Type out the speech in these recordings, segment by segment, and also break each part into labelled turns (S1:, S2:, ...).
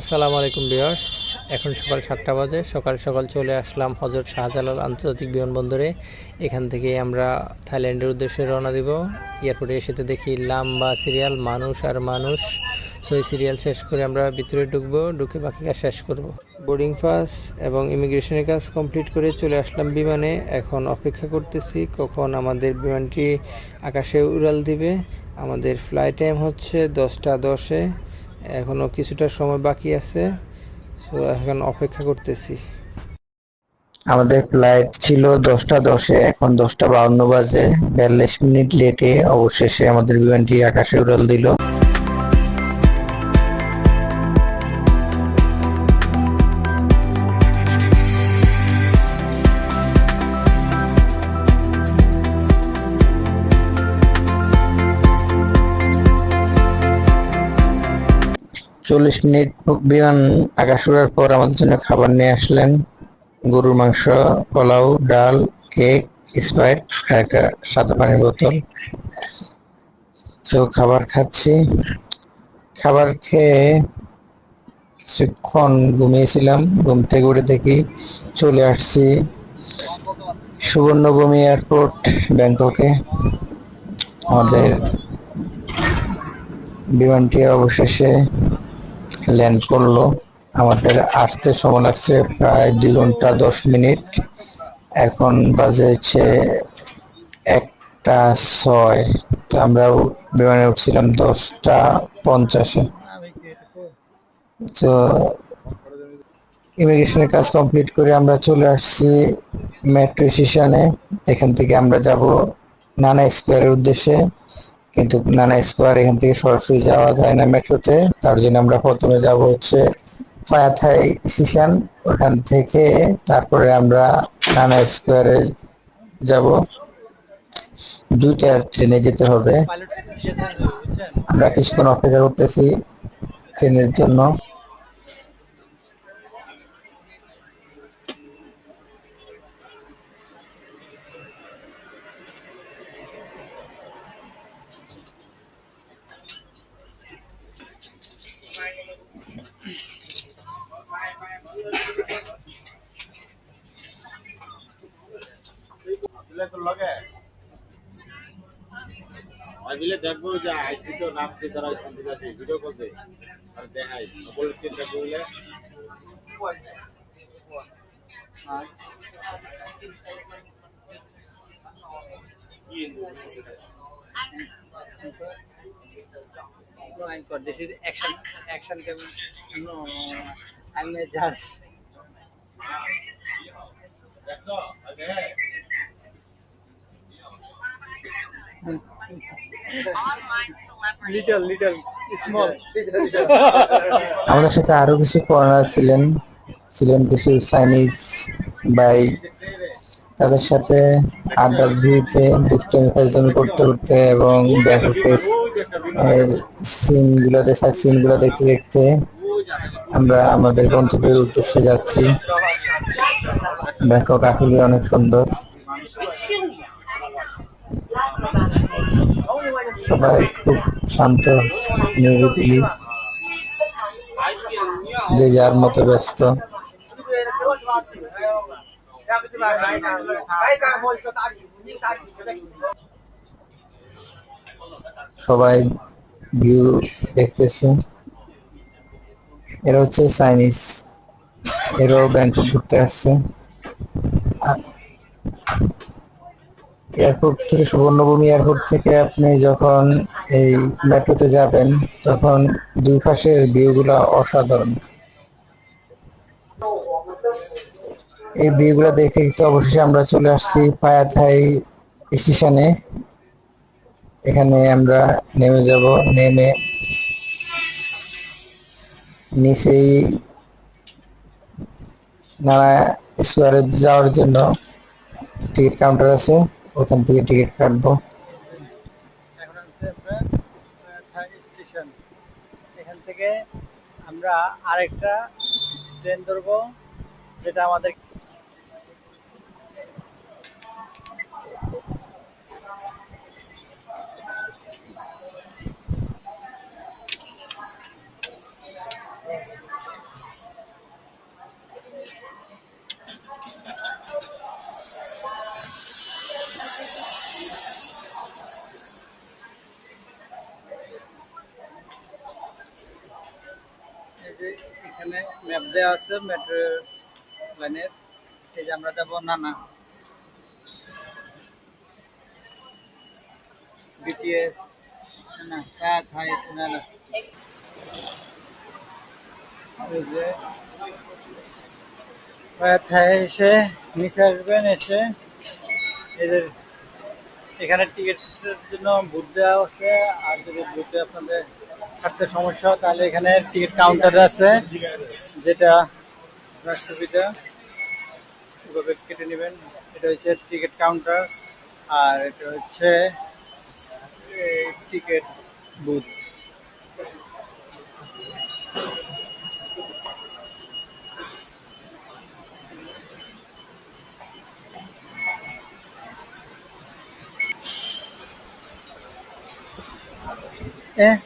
S1: আসসালামু আলাইকুম বিয়ার্স এখন সকাল সাতটা বাজে। সকাল সকাল চলে আসলাম হজরত শাহজালাল আন্তর্জাতিক বিমানবন্দরে। এখান থেকে আমরা থাইল্যান্ডের উদ্দেশ্যে রওনা দিব। এয়ারপোর্টে এসে তো দেখি লম্বা সিরিয়াল, মানুষ আর মানুষ। সো এই সিরিয়াল শেষ করে আমরা ভিতরে ঢুকবো, ঢুকে বাকি কাজ শেষ করব। বোর্ডিং পাস এবং ইমিগ্রেশনের কাজ কমপ্লিট করে চলে আসলাম বিমানে। এখন অপেক্ষা করতেছি কখন আমাদের বিমানটি আকাশে উড়াল দিবে। আমাদের ফ্লাইট টাইম হচ্ছে দশটা দশে। এখনও কিছুটা সময় বাকি আছে, সো এখন অপেক্ষা করতেছি।
S2: আমাদের ফ্লাইট ছিল দশটা দশে, এখন দশটা বাউন্ন বাজে। বিয়াল্লিশ মিনিট লেটে অবশেষে আমাদের বিমানটি আকাশে উড়াল দিল। চল্লিশ মিনিট বিমান আকাশ উড়ার পর আমাদের জন্য খাবার নিয়ে আসলেন। গরুর মাংস, পোলাও, ডাল, কেক, স্প্রাইট, আর একটা সাদা পানির বোতল। তো খাবার খাচ্ছি। খাবার খেয়ে কিছুক্ষণ ঘুমিয়েছিলাম। ঘুম থেকে উঠে দেখি চলে আসছি সুবর্ণভূমি এয়ারপোর্ট, ব্যাংককে। আমাদের বিমানটি অবশেষে ল্যান্ড করল। আমাদের আসতে সময় লাগছে প্রায় দুই ঘণ্টা দশ মিনিট। এখন বাজে হচ্ছে একটা ছয়। তো আমরা বিমানে উঠছিলাম দশটা পঞ্চাশে। তো ইমিগ্রেশনের কাজ কমপ্লিট করে আমরা চলে আসছি মেট্রো স্টেশনে। এখান থেকে আমরা যাব নানা স্কোয়ারের উদ্দেশ্যে। কিন্তু নানা স্কোয়ার এখান থেকে সরাসরি যাওয়া যায় না মেট্রোতে। তার জন্য আমরা প্রথমে যাব হচ্ছে ফায়াথাই স্টেশন। ওখান থেকে তারপরে আমরা নানা স্কোয়ারে যাব। দুইটা ট্রেনে যেতে হবে। আমরা কিছুক্ষণ অপেক্ষা করতেছি ট্রেনের জন্য।
S3: আইবিলে দেখবো যে আইসি তো নামছি তারা ফোন দিতে আছে ভিডিও করবে আর দেখাই বলে চিন্তা করলে
S4: No, Anchor, this is action action camera. No, I'm just
S3: দেখছো আগে
S4: Little little small.
S2: আমাদের সাথে আরও কিছু ফরেনার ছিলেন ছিলেন কিছু চাইনিজ বাই তাদের সাথে আড্ডা দিতে দুষ্টমি ফাজলামি করতে করতে এবং ব্যাংককের সিন গুলাতে সিনগুলা দেখতে দেখতে আমরা আমাদের গন্তব্যের উদ্দেশ্যে যাচ্ছি। ব্যাংকক আসলে অনেক সুন্দর। সবাই খুব শান্ত নিরিবিলি, যে যার মতো ব্যস্ত। সবাই ভিউ দেখতেছে। এরা হচ্ছে চাইনিজ এরাও ব্যাংকক ঘুরতে আসছে। এয়ারপোর্ট থেকে সুবর্ণভূমি এয়ারপোর্ট থেকে আপনি যখন এই মেট্রোতে যাবেন, তখন দুই পাশের ভিউগুলা অসাধারণ। এই ভিউগুলো দেখে তো অবশেষে আমরা চলে আসছি পায়াথাই স্টেশনে। এখানে আমরা নেমে যাব, নেমে নিচেই নানা স্কোয়ারে যাওয়ার জন্য টিকিট কাউন্টার আছে। ওখান থেকে টিকিট কাটবো।
S4: এখন স্টেশন থেকে আমরা আরেকটা ট্রেন ধরবো যেটা আমাদের দেওয়া আছে মেট্রো লাইনের এই যে আমরা যাব নানা। বিটিএস না হ্যাঁ থাই না না এই যে থাই এসে, নিচে আসবেন এসে এদের এখানে টিকিটের জন্য বুথ দেওয়া আছে, আর যদি বুথে আপনাদের থাকতে সমস্যা, তাহলে এখানে টিকিট কাউন্টার আছে, যেটা রাষ্ট্রপিতা, এভাবে কেটে নেবেন এটা হচ্ছে টিকিট কাউন্টার আর এটা হচ্ছে ticket booth Eh?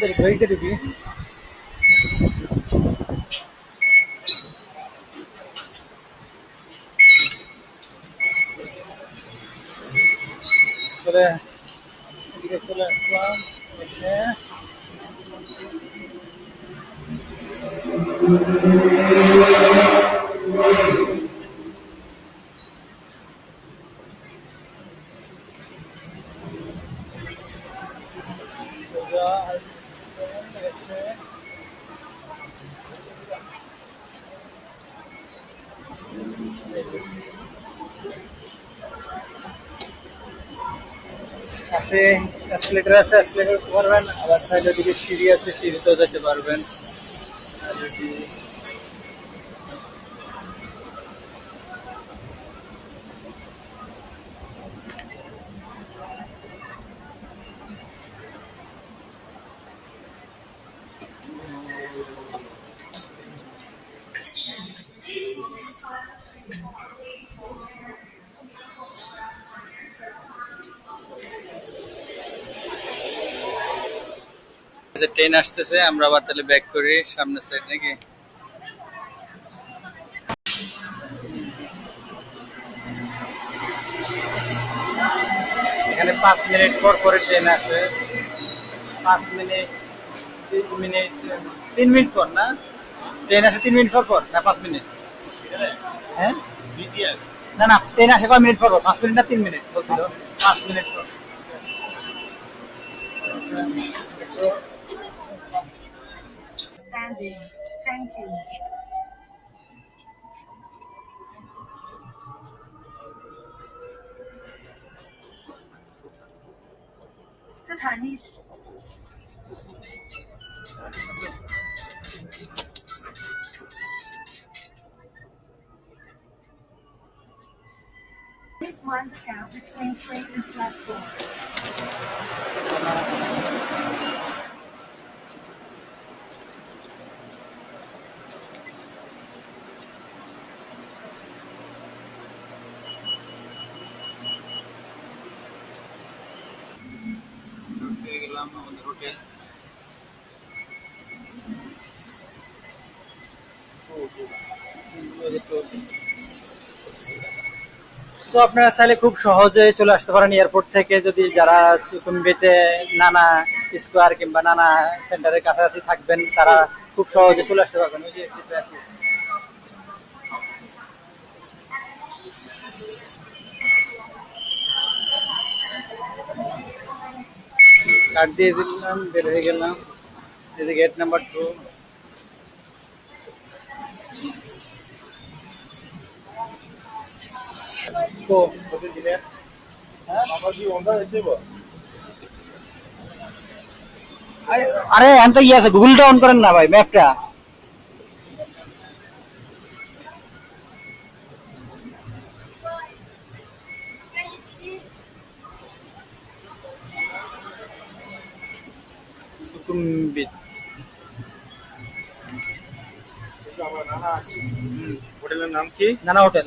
S4: Bi. Boleh এদিকে চলে আসলাম পাশে এসকেলেটর আছে উঠতে পারবেন আবার সাইডের দিকে সিঁড়ি আছে, সিঁড়িতেও যেতে পারবেন। আর যদি যে ট্রেন আসতেছে আমরা আবার তাহলে ব্যাক করি সামনের সাইড নাকি? এখানে পাঁচ মিনিট পর পরে ট্রেন আসে। পাঁচ মিনিট তিন মিনিট তিন মিনিট পর না? ট্রেন আসে তিন মিনিট পর পর না পাঁচ মিনিট? হ্যাঁ? না না ট্রেন আসে কয় মিনিট পর পর? পাঁচ মিনিট না তিন মিনিট? বলছিল। পাঁচ মিনিট পর।
S5: understanding. Thank you. Sithani. This one count between train and platform.
S4: তো আপনারা চাইলে খুব সহজে চলে আসতে পারেন এয়ারপোর্ট থেকে, যদি যারা সুকুম্বিতে নানা স্কোয়ার কিংবা নানা সেন্টারের কাছাকাছি থাকবেন, তারা খুব সহজে চলে আসতে পারবেন। ওই যে দিয়ে দিলাম, বের হয়ে গেলাম। গেট নাম্বার টু তো
S3: আমার কি অন্ধা দেখতে
S4: আরে এখন তো ইয়ে আছে গুগলটা অন করেন না ভাই ম্যাপটা সুকুম্বিত
S3: আমার নানা আছে হোটেলের নাম কি
S4: নানা হোটেল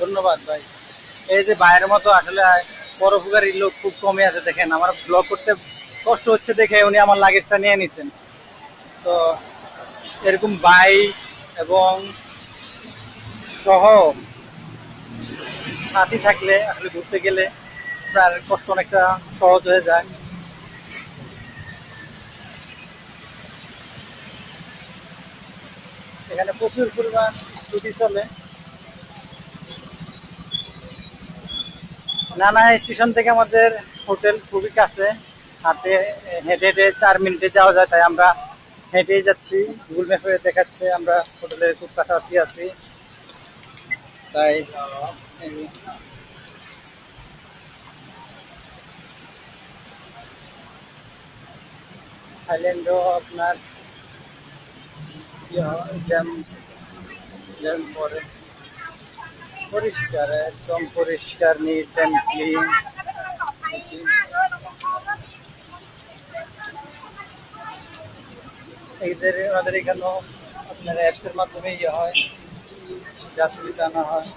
S4: ধন্যবাদ ভাই। এই যে বাইরের মতো আসলে পরোপকারী লোক খুব কমে আছে, দেখেন। আমার ব্লগ করতে কষ্ট হচ্ছে দেখে উনি আমার লাগেজটা নিয়ে নিছেন। তো এরকম বাইক এবং সহ সাথী থাকলে, আসলে ঘুরতে গেলে তার কষ্ট অনেকটা সহজ হয়ে যায়। এখানে প্রচুর পরিমাণ ছুটি চলে। নানা স্টেশন থেকে আমাদের হোটেল খুবই কাছে। হাতে হেঁটে হেঁটে চার মিনিটে যাওয়া যায়, তাই আমরা হেঁটেই যাচ্ছি। গুগল ম্যাপে দেখাচ্ছে, আমরা হোটেলের খুব কাছাকাছি আছি। তাই থাইল্যান্ডও আপনার জ্যাম জ্যাম পরে পরিষ্কার, একদম পরিষ্কার নিট অ্যান্ড ক্লিন এদের আমাদের এখানেও আপনার অ্যাপসের মাধ্যমে ইয়ে হয় যাত্রী টানা হয়।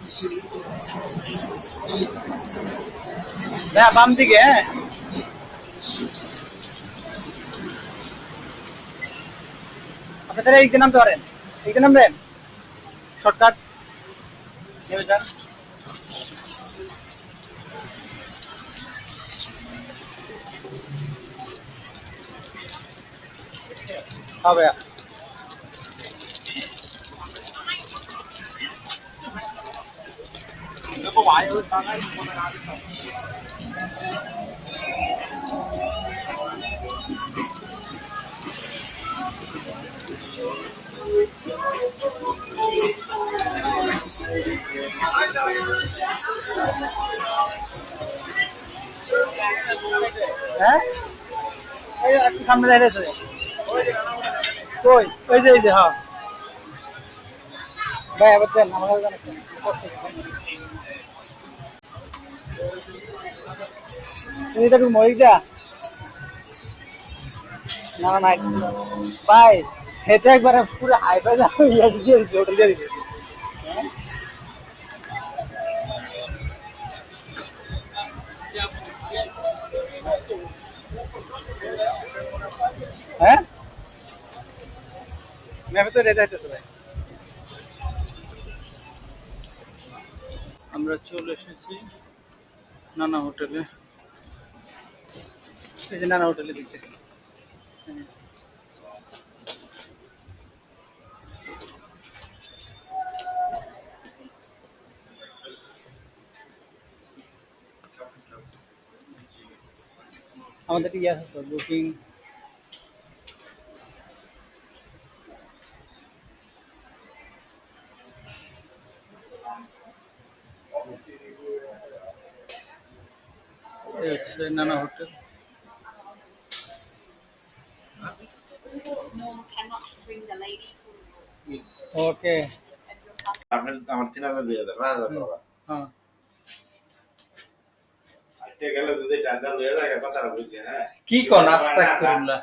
S4: হ্যাঁ বাম দিকে হ্যাঁ। আপনাদের এই নামতে পারেন এই নামবেন shortcut. kan apa ya Hãy subscribe cho একটু সামনে যে, এই হ্যাঁ। তুমি তো মরিক দা না না ভাই, হেঁটে একবারে পুরো হাই ফাই ইয়ে হোটেল দিয়ে দিচ্ছি ম্যাপে তো রেড হইতেছে ভাই আমরা চলে এসেছি নানা হোটেলে এই যে নানা হোটেলে দিচ্ছে আমাদের ইয়ে আছে তো বুকিং এই হচ্ছে নানা hotel
S6: No, cannot bring the lady to
S3: আমার তিন হাজার দিয়ে হাজার টাকা
S4: হ্যাঁ কি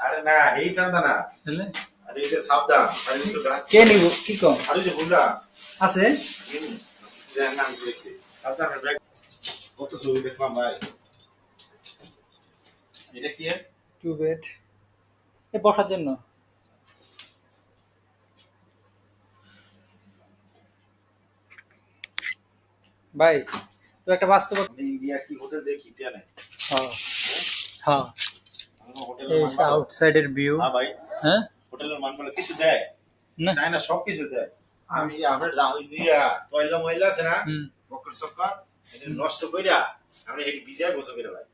S3: আরে না এই না
S4: তাহলে
S3: আরে এটা সাবধান আরে একটু
S4: কে নিব কি কম
S3: আরে যে বুঝলা
S4: আছে
S3: নাম দিয়েছি সাবধান ব্যাগ কত দেখলাম ভাই এটা কি
S4: টু বেড এ বসার জন্য ভাই তো একটা বাস্তব
S3: আমি ইন্ডিয়া কি হোটেল দেখি টিয়া নাই?
S4: হ্যাঁ। হ্যাঁ। এই আউটসাইডের ভিউ
S3: হ্যাঁ ভাই।
S4: হ্যাঁ?
S3: হোটেলের মান বলে কিছু দেয়?
S4: না।
S3: চায় না সব কিছু দেয় আমি আমার যা ওই দিয়া তয়লা মহিলা আছে না? বকর এটা নষ্ট কইরা আমরা হেডি বিজয় বসে করে ভাই।